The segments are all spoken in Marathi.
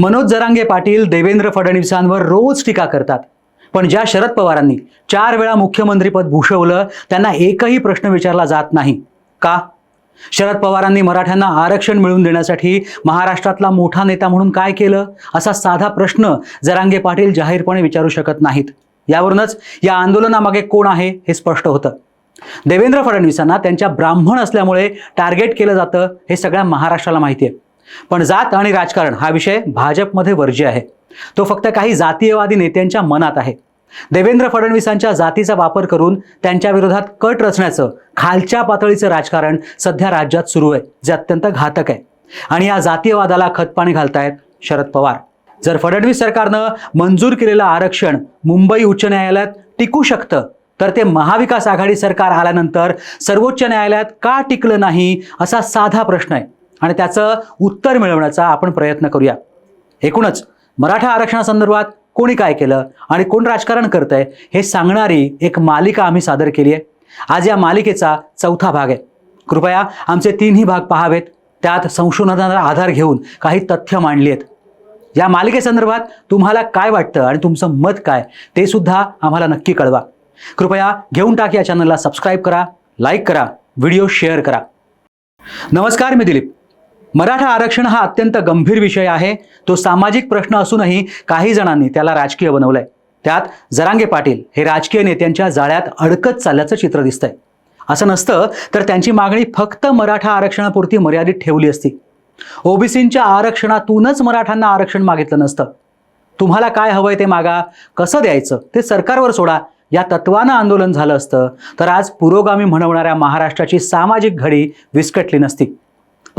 मनोज जरांगे पाटील देवेंद्र फडणवीसांवर रोज टीका करतात. पण ज्या शरद पवारांनी चार वेळा मुख्यमंत्रीपद भूषवलं त्यांना एकही प्रश्न विचारला जात नाही. का? शरद पवारांनी मराठ्यांना आरक्षण मिळवून देण्यासाठी महाराष्ट्रातला मोठा नेता म्हणून काय केलं? असा साधा प्रश्न जरांगे पाटील जाहीरपणे विचारू शकत नाहीत. यावरूनच या आंदोलनामागे कोण आहे हे स्पष्ट होतं. देवेंद्र फडणवीसांना त्यांच्या ब्राह्मण असल्यामुळे टार्गेट केलं जातं हे सगळ्या महाराष्ट्राला माहिती आहे. पण जात आणि राजकारण हा विषय भाजपमध्ये वर्ज्य आहे. तो फक्त काही जातीयवादी नेत्यांच्या मनात आहे. देवेंद्र फडणवीसांच्या जातीचा वापर करून त्यांच्या विरोधात कट रचण्याचं खालच्या पातळीचं राजकारण सध्या राज्यात सुरू आहे जे अत्यंत घातक आहे. आणि या जातीयवादाला खतपाणी घालतायत शरद पवार. जर फडणवीस सरकारनं मंजूर केलेलं आरक्षण मुंबई उच्च न्यायालयात टिकू शकतं तर ते महाविकास आघाडी सरकार आल्यानंतर सर्वोच्च न्यायालयात का टिकलं नाही असा साधा प्रश्न आहे. आणि त्याचं उत्तर मिळवण्याचा आपण प्रयत्न करूया. एकूणच मराठा आरक्षणासंदर्भात कोणी काय केलं आणि कोण राजकारण करतंय हे सांगणारी एक मालिका आम्ही सादर केली आहे. आज या मालिकेचा चौथा भाग आहे. कृपया आमचे तीनही भाग पहावेत. त्यात संशोधनाचा आधार घेऊन काही तथ्य मांडली आहेत. या मालिकेसंदर्भात तुम्हाला काय वाटतं आणि तुमचं मत काय ते सुद्धा आम्हाला नक्की कळवा. कृपया घेऊन टाक या चॅनलला सबस्क्राईब करा लाईक करा व्हिडिओ शेअर करा. नमस्कार मी दिलीप. मराठा आरक्षण हा अत्यंत गंभीर विषय आहे. तो सामाजिक प्रश्न असूनही काही जणांनी त्याला राजकीय बनवलंय. त्यात जरांगे पाटील हे राजकीय नेत्यांच्या जाळ्यात अडकत चालल्याचं चित्र दिसतंय. असं नसतं तर त्यांची मागणी फक्त मराठा आरक्षणापुरती मर्यादित ठेवली असती. ओबीसींच्या आरक्षणातूनच मराठ्यांना आरक्षण मागितलं नसतं. तुम्हाला काय हवंय ते मागा कसं द्यायचं ते सरकारवर सोडा. या तत्वानं आंदोलन झालं असतं तर आज पुरोगामी म्हणवणाऱ्या महाराष्ट्राची सामाजिक घडी विस्कटली नसती.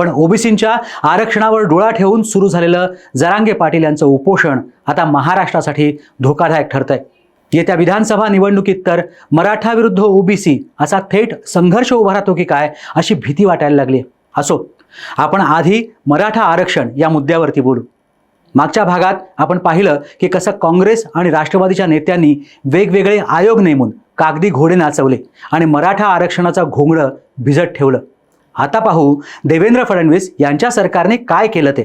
पण ओबीसींच्या आरक्षणावर डोळा ठेवून सुरू झालेलं जरांगे पाटील यांचं उपोषण आता महाराष्ट्रासाठी धोकादायक ठरतंय. येत्या विधानसभा निवडणुकीत तर मराठा विरुद्ध ओबीसी असा थेट संघर्ष उभा राहतो की काय अशी भीती वाटायला लागली असो आपण आधी मराठा आरक्षण या मुद्द्यावरती बोलू. मागच्या भागात आपण पाहिलं की कसं काँग्रेस आणि राष्ट्रवादीच्या नेत्यांनी वेगवेगळे आयोग नेमून कागदी घोडे नाचवले आणि मराठा आरक्षणाचं घोंगडं भिजत ठेवलं. आता पाहू देवेंद्र फडणवीस यांच्या सरकारने काय केलं ते.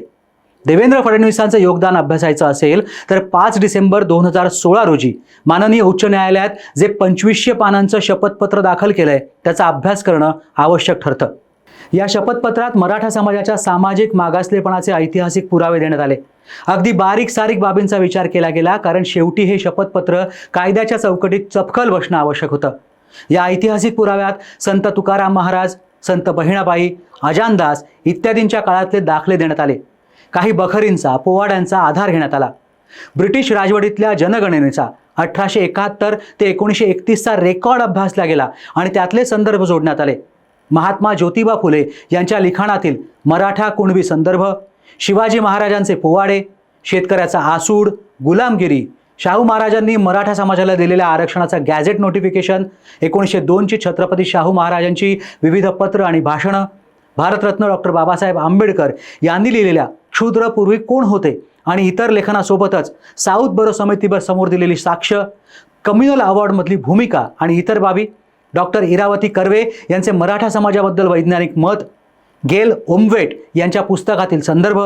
देवेंद्र फडणवीसांचं योगदान अभ्यासायचं असेल तर पाच डिसेंबर दोन हजार सोळा रोजी माननीय उच्च न्यायालयात जे पंचवीसशे पानांचं शपथपत्र दाखल केलंय त्याचा अभ्यास करणं आवश्यक ठरतं. या शपथपत्रात मराठा समाजाच्या सामाजिक मागासलेपणाचे ऐतिहासिक पुरावे देण्यात आले. अगदी बारीक सारीक बाबींचा विचार केला गेला कारण शेवटी हे शपथपत्र कायद्याच्या चौकटीत चपखल बसणं आवश्यक होतं. या ऐतिहासिक पुराव्यात संत तुकाराम महाराज संत बहिणाबाई अजानदास इत्यादींच्या काळातले दाखले देण्यात आले. काही बखरींचा पोवाड्यांचा आधार घेण्यात आला. ब्रिटिश राजवटीतल्या जनगणनेचा अठराशे एकाहत्तर ते एकोणीसशे एकतीसचा रेकॉर्ड अभ्यासला गेला आणि त्यातले संदर्भ जोडण्यात आले. महात्मा ज्योतिबा फुले यांच्या लिखाणातील मराठा कुणबी संदर्भ शिवाजी महाराजांचे पोवाडे शेतकऱ्याचा आसूड गुलामगिरी शाहू महाराजांनी मराठा समाजाला दिलेल्या आरक्षणाचा गॅझेट नोटिफिकेशन एकोणीसशे दोनची छत्रपती शाहू महाराजांची विविध पत्र आणि भाषणं भारतरत्न डॉक्टर बाबासाहेब आंबेडकर यांनी लिहिलेल्या क्षुद्र पूर्वी कोण होते आणि इतर लेखनासोबतच साऊथ बरो समितीवर समोर दिलेली साक्ष कम्युनल अवॉर्डमधली भूमिका आणि इतर बाबी डॉक्टर इरावती कर्वे यांचे मराठा समाजाबद्दल वैज्ञानिक मत गेल ओमवेट यांच्या पुस्तकातील संदर्भ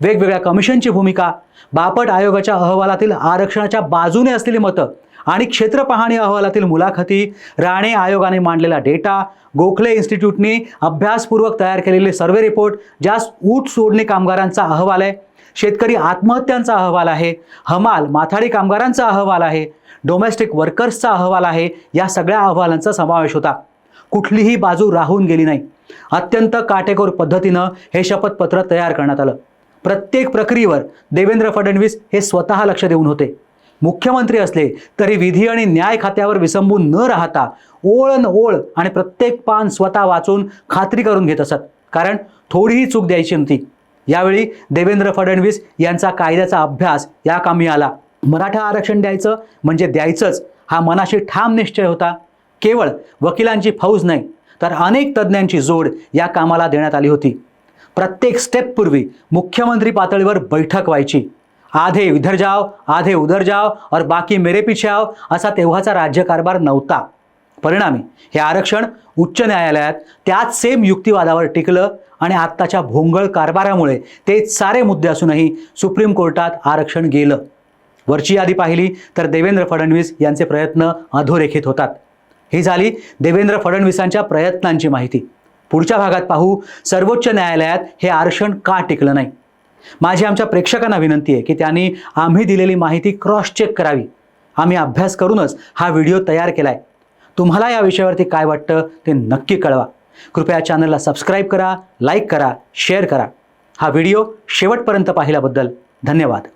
वेगवेगळ्या कमिशनची भूमिका बापट आयोगाच्या अहवालातील आरक्षणाच्या बाजूने असलेली मतं आणि क्षेत्र पाहणी अहवालातील मुलाखती राणे आयोगाने मांडलेला डेटा गोखले इन्स्टिट्यूटने अभ्यासपूर्वक तयार केलेले सर्वे रिपोर्ट ज्यास ऊट सोडणे कामगारांचा अहवाल आहे शेतकरी आत्महत्यांचा अहवाल आहे हमाल माथाडी कामगारांचा अहवाल आहे डोमेस्टिक वर्कर्सचा अहवाल आहे या सगळ्या अहवालांचा समावेश होता. कुठलीही बाजू राहून गेली नाही. अत्यंत काटेकोर पद्धतीनं हे शपथपत्र तयार करण्यात आलं. प्रत्येक प्रक्रियेवर देवेंद्र फडणवीस हे स्वतः लक्ष देऊन होते. मुख्यमंत्री असले तरी विधी आणि न्याय खात्यावर विसंबून न राहता ओळ न ओळ आणि प्रत्येक पान स्वतः वाचून खात्री करून घेत असत. कारण थोडीही चूक द्यायची नव्हती. यावेळी देवेंद्र फडणवीस यांचा कायद्याचा अभ्यास या कामी आला. मराठा आरक्षण द्यायचं म्हणजे द्यायचंच हा मनाशी ठाम निश्चय होता. केवळ वकिलांची फौज नाही तर अनेक तज्ज्ञांची जोड या कामाला देण्यात आली होती. प्रत्येक स्टेपपूर्वी मुख्यमंत्री पातळीवर बैठक व्हायची. आधे इधर जाव आधे उधर जाव और बाकी मेरे पीछे आव असा तेव्हाचा राज्यकारभार नव्हता. परिणामी हे आरक्षण उच्च न्यायालयात त्याच सेम युक्तिवादावर टिकलं आणि आत्ताच्या भोंगळ कारभारामुळे ते सारे मुद्दे असूनही सुप्रीम कोर्टात आरक्षण गेलं. वरची यादी पाहिली तर देवेंद्र फडणवीस यांचे प्रयत्न अधोरेखित होतात. ही झाली देवेंद्र फडणवीसांच्या प्रयत्नांची माहिती. पुढच्या भागात पाहू. सर्वोच्च न्यायालयात हे आरक्षण का टिकलं नाही? माझी आमच्या प्रेक्षकांना विनंती आहे की त्यांनी आम्ही दिलेली माहिती क्रॉस चेक करावी. आम्ही अभ्यास करूनच हा व्हिडिओ तयार केला आहे तुम्हाला या विषयावरती काय वाटतं ते नक्की कळवा. कृपया चॅनलला सबस्क्राईब करा लाईक करा शेअर करा. हा व्हिडिओ शेवटपर्यंत पाहिल्याबद्दल धन्यवाद.